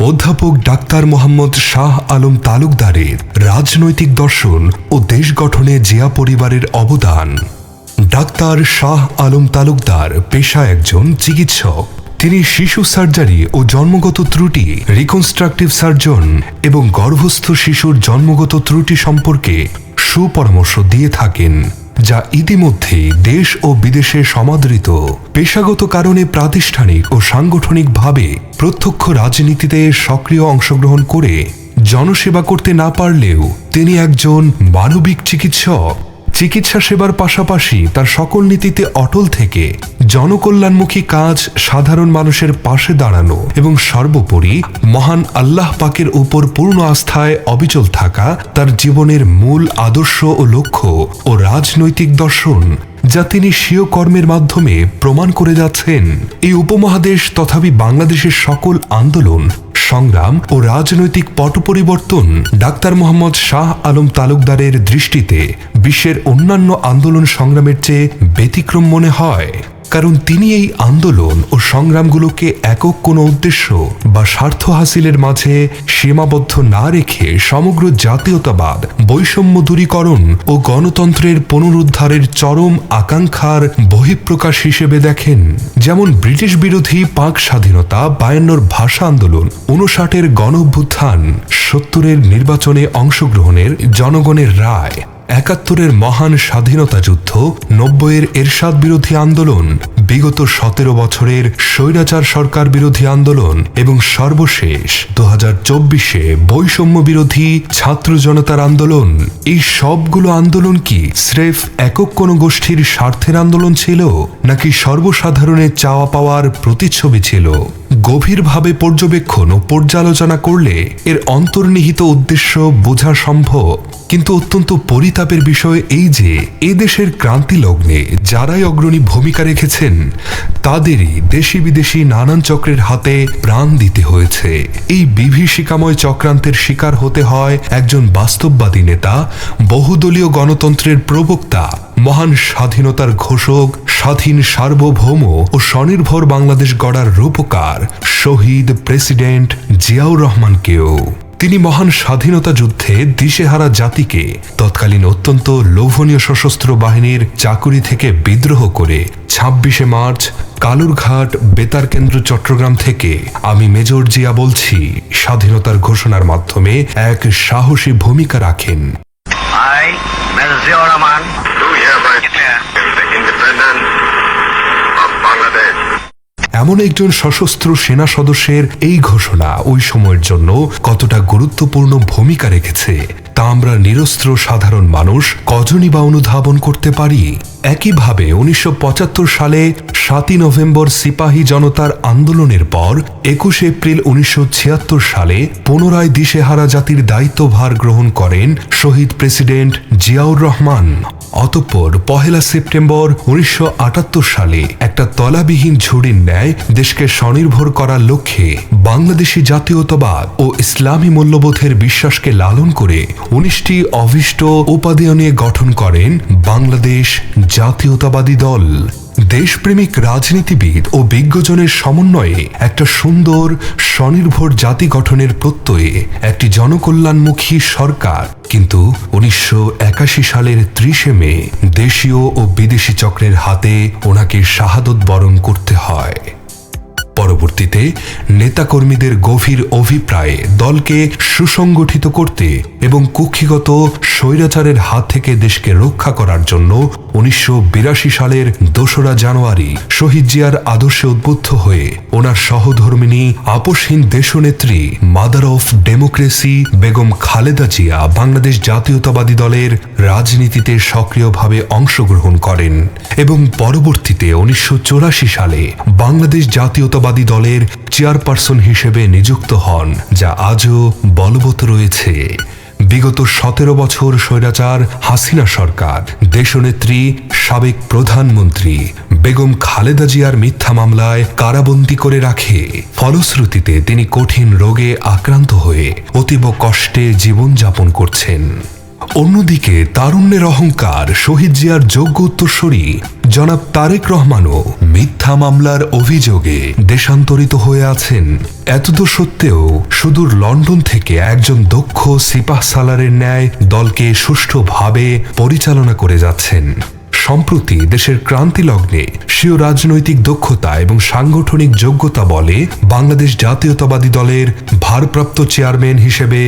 অধ্যাপক ডাক্তার মোহাম্মদ শাহ আলম তালুকদারের রাজনৈতিক দর্শন ও দেশ গঠনে জিয়া পরিবারের অবদান। ডাক্তার শাহ আলম তালুকদার পেশা একজন চিকিৎসক। তিনি শিশু সার্জারি ও জন্মগত ত্রুটি রিকনস্ট্রাকটিভ সার্জন এবং গর্ভস্থ শিশুর জন্মগত ত্রুটি সম্পর্কে সুপরামর্শ দিয়ে থাকেন, যা ইতিমধ্যে দেশ ও বিদেশে সমাদৃত। পেশাগত কারণে প্রাতিষ্ঠানিক ও সাংগঠনিকভাবে প্রত্যক্ষ রাজনীতিতে সক্রিয় অংশগ্রহণ করে জনসেবা করতে না পারলেও তিনি একজন মানবিক চিকিৎসক। চিকিৎসা সেবার পাশাপাশি তার সকল নীতিতে অটল থেকে জনকল্যাণমুখী কাজ সাধারণ মানুষের পাশে দাঁড়ানো এবং সর্বোপরি মহান আল্লাহ পাকের উপর পূর্ণ আস্থায় অবিচল থাকা তার জীবনের মূল আদর্শ ও লক্ষ্য ও রাজনৈতিক দর্শন যা তিনি স্বীয় কর্মের মাধ্যমে প্রমাণ করে যাচ্ছেন। এই উপমহাদেশ তথাপি বাংলাদেশের সকল আন্দোলন সংগ্রাম ও রাজনৈতিক পট পরিবর্তন ডাক্তার মোহাম্মদ শাহ আলম তালুকদারের দৃষ্টিতে বিশ্বের অন্যান্য আন্দোলন সংগ্রামের চেয়ে ব্যতিক্রম মনে হয়। কারণ তিনি এই আন্দোলন ও সংগ্রামগুলোকে একক কোনো উদ্দেশ্য বা স্বার্থ হাসিলের মাঝে সীমাবদ্ধ না রেখে সমগ্র জাতীয়তাবাদ, বৈষম্য দূরীকরণ ও গণতন্ত্রের পুনরুদ্ধারের চরম আকাঙ্ক্ষার বহিঃপ্রকাশ হিসেবে দেখেন। যেমন ব্রিটিশ বিরোধী পাক স্বাধীনতা বায়ান্নর ভাষা আন্দোলন উনষাটের গণ অভ্যুত্থান সত্তরের নির্বাচনে অংশগ্রহণের জনগণের রায়। একাত্তরের মহান স্বাধীনতা যুদ্ধ, নব্বইয়ের এরশাদ বিরোধী আন্দোলন, বিগত সতেরো বছরের স্বৈরাচার সরকার বিরোধী আন্দোলন এবং সর্বশেষ দু হাজার চব্বিশে বৈষম্য বিরোধী ছাত্র জনতার আন্দোলন। এই সবগুলো আন্দোলন কি স্রেফ একক কোনো গোষ্ঠীর স্বার্থের আন্দোলন ছিল, নাকি সর্বসাধারণের চাওয়া পাওয়ার প্রতিচ্ছবি ছিল? গভীরভাবে পর্যবেক্ষণ ও পর্যালোচনা করলে এর অন্তর্নিহিত উদ্দেশ্য বোঝা সম্ভব। কিন্তু অত্যন্ত পরিতাপের বিষয় এই যে, এ দেশের ক্রান্তি লগ্নে যারাই অগ্রণী ভূমিকা রেখেছেন, তাদেরই দেশি বিদেশি নানান চক্রের হাতে প্রাণ দিতে হয়েছে। এই বিভীষিকাময় চক্রান্তের শিকার হতে হয় একজন বাস্তববাদী নেতা, বহুদলীয় গণতন্ত্রের প্রবক্তা, মহান স্বাধীনতার ঘোষক, স্বাধীন সার্বভৌম ও স্বনির্ভর বাংলাদেশ গড়ার রূপকার, শহীদ প্রেসিডেন্ট জিয়াউর রহমানকেও। তিনি মহান স্বাধীনতা যুদ্ধে দিশেহারা জাতিকে তৎকালীন অত্যন্ত লোভনীয় সশস্ত্র বাহিনীর চাকুরি থেকে বিদ্রোহ করে ছাব্বিশে মার্চ কালুরঘাট বেতার কেন্দ্র চট্টগ্রাম থেকে আমি মেজর জিয়া বলছি স্বাধীনতার ঘোষণার মাধ্যমে এক সাহসী ভূমিকা রাখেন। এমন একজন সশস্ত্র সেনা সদস্যের এই ঘোষণা ওই সময়ের জন্য কতটা গুরুত্বপূর্ণ ভূমিকা রেখেছে, তা আমরা নিরস্ত্র সাধারণ মানুষ কজনই বা অনুধাবন করতে পারি? একইভাবে উনিশশো পঁচাত্তর সালে সাতই নভেম্বর সিপাহী জনতার আন্দোলনের পর একুশে এপ্রিল উনিশশো ছিয়াত্তর সালে পুনরায় দিশেহারা জাতির দায়িত্বভার গ্রহণ করেন শহীদ প্রেসিডেন্ট জিয়াউর রহমান। অতঃপর পহেলা সেপ্টেম্বর উনিশশো আটাত্তর সালে একটা তলাবিহীন ঝুড়ির ন্যায় দেশকে স্বনির্ভর করার লক্ষ্যে বাংলাদেশি জাতীয়তাবাদ ও ইসলামী মূল্যবোধের বিশ্বাসকে লালন করে উনিশটি অভিষ্ট উপাদেয় নিয়ে গঠন করেন বাংলাদেশ জাতীয়তাবাদী দল। দেশপ্রেমিক রাজনীতিবিদ ও বিজ্ঞজনের সমন্বয়ে একটা সুন্দর, স্বনির্ভর জাতি গঠনের প্রত্যয়ে একটি জনকল্যাণমুখী সরকার। কিন্তু উনিশশো একাশি সালের ত্রিশে মে দেশীয় ও বিদেশি চক্রের হাতে ওনাকে শাহাদত বরণ করতে হয়। পরবর্তীতে নেতাকর্মীদের গভীর অভিপ্রায়ে দলকে সুসংগঠিত করতে এবং কুক্ষিগত স্বৈরাচারের হাত থেকে দেশকে রক্ষা করার জন্য উনিশশো বিরাশি সালের দোসরা জানুয়ারি শহীদ জিয়ার আদর্শে উদ্বুদ্ধ হয়ে ওনার সহধর্মিনী আপসহীন দেশনেত্রী mother of democracy Begum Khaleda Zia Bangladesh জাতীয়তাবাদী দলের রাজনীতিতে সক্রিয়ভাবে অংশগ্রহণ করেন এবং পরবর্তীতে উনিশশো চুরাশি সালে বাংলাদেশ জাতীয়তাবাদী দলের চেয়ারপারসন হিসেবে নিযুক্ত হন, যা আজও বলবৎ রয়েছে। বিগত সতেরো বছর স্বৈরাচার হাসিনা সরকার। দেশনেত্রী, সাবেক প্রধানমন্ত্রী বেগম খালেদা জিয়ার মিথ্যা মামলায় কারাবন্দী করে রাখে। ফলশ্রুতিতে তিনি কঠিন রোগে আক্রান্ত হয়ে অতীব কষ্টে জীবনযাপন করছেন। অন্যদিকে, তারুণ্যের অহংকার শহীদ জিয়ার যোগ্য উত্তরসূরি জনাব তারেক রহমানও মিথ্যা মামলার অভিযোগে দেশান্তরিত হয়ে আছেন। এতদ সত্ত্বেও সুদূর লন্ডন থেকে একজন দক্ষ সিপাহ সালারের ন্যায় দলকে সুষ্ঠুভাবে পরিচালনা করে যাচ্ছেন। সম্প্রতি দেশের ক্রান্তি লগ্নে স্বীয় রাজনৈতিক দক্ষতা এবং সাংগঠনিক যোগ্যতা বলে বাংলাদেশ জাতীয়তাবাদী দলের ভারপ্রাপ্ত চেয়ারম্যান হিসেবে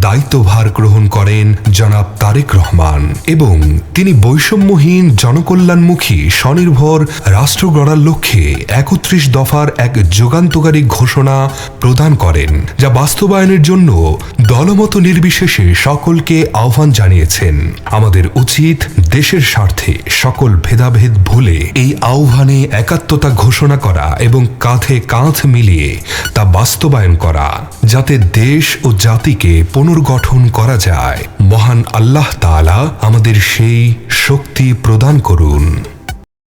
দায়িত্বভার গ্রহণ করেন জনাব তারেক রহমান এবং তিনি বৈষম্যহীন জনকল্যাণমুখী স্বনির্ভর রাষ্ট্র গড়ার লক্ষ্যে একত্রিশ দফার এক যুগান্তকারী ঘোষণা প্রদান করেন, যা বাস্তবায়নের জন্য দলমত নির্বিশেষে সকলকে আহ্বান জানিয়েছেন। আমাদের উচিত দেশের স্বার্থে সকল ভেদাভেদ ভুলে এই আহ্বানে একাত্মতা ঘোষণা করা এবং কাঁধে কাঁধ মিলিয়ে তা বাস্তবায়ন করা, যাতে দেশ ও জাতিকে পুনর্গঠন করা যায়। মহান আল্লাহ তালা আমাদের সেই শক্তি প্রদান করুন।